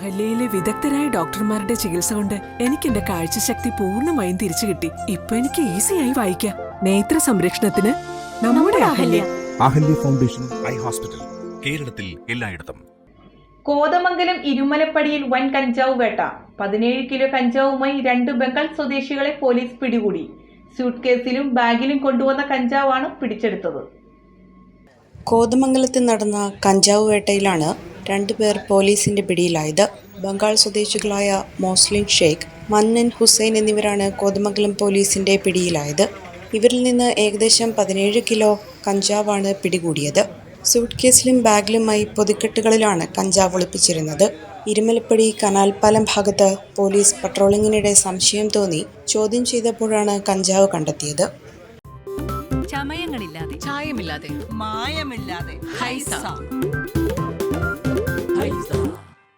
അഹല്യയിലെ വിദഗ്ധരായ ഡോക്ടർമാരുടെ ചികിത്സ കൊണ്ട് എനിക്ക് എന്റെ കാഴ്ചശക്തി പൂർണമായും തിരിച്ചു കിട്ടി. ഇപ്പൊ എനിക്ക് ഈസിയായി വായിക്കാം. നേത്ര സംരക്ഷണത്തിന് നമ്മുടെ Ahalya. Ahalya foundation eye hospital കേരളത്തിൽ എല്ലായിടത്തും. കോതമംഗലം ഇരുമലപ്പടിയിൽ വൻ കഞ്ചാവ് വേട്ട. പതിനേഴ് കിലോ കഞ്ചാവുമായി രണ്ട് ബംഗാൾ സ്വദേശികളെ പോലീസ് പിടികൂടി. സ്യൂട്ട് കേസിലും ബാഗിലും കൊണ്ടുവന്ന കഞ്ചാവാണ് പിടിച്ചെടുത്തത്. കോതമംഗലത്ത് നടന്ന കഞ്ചാവ് വേട്ടയിലാണ് രണ്ടുപേർ പോലീസിന്റെ പിടിയിലായത്. ബംഗാൾ സ്വദേശികളായ മോസ്ലിൻ ഷെയ്ഖ് മന്നൻ ഹുസൈൻ എന്നിവരാണ് കോതമംഗലം പോലീസിന്റെ പിടിയിലായത്. ഇവരിൽ നിന്ന് ഏകദേശം പതിനേഴ് കിലോ കഞ്ചാവാണ് പിടികൂടിയത്. സൂട്ട് കേസിലും ബാഗിലുമായി പൊതിക്കെട്ടുകളിലാണ് കഞ്ചാവ് ഒളിപ്പിച്ചിരുന്നത്. ഇരുമലപ്പടി കനാൽപ്പാലം ഭാഗത്ത് പോലീസ് പട്രോളിങ്ങിനിടെ സംശയം തോന്നി ചോദ്യം ചെയ്തപ്പോഴാണ് കഞ്ചാവ് കണ്ടെത്തിയത്. ചമയങ്ങളില്ലാതെ ചായമില്ലാതെ മായമില്ലാതെ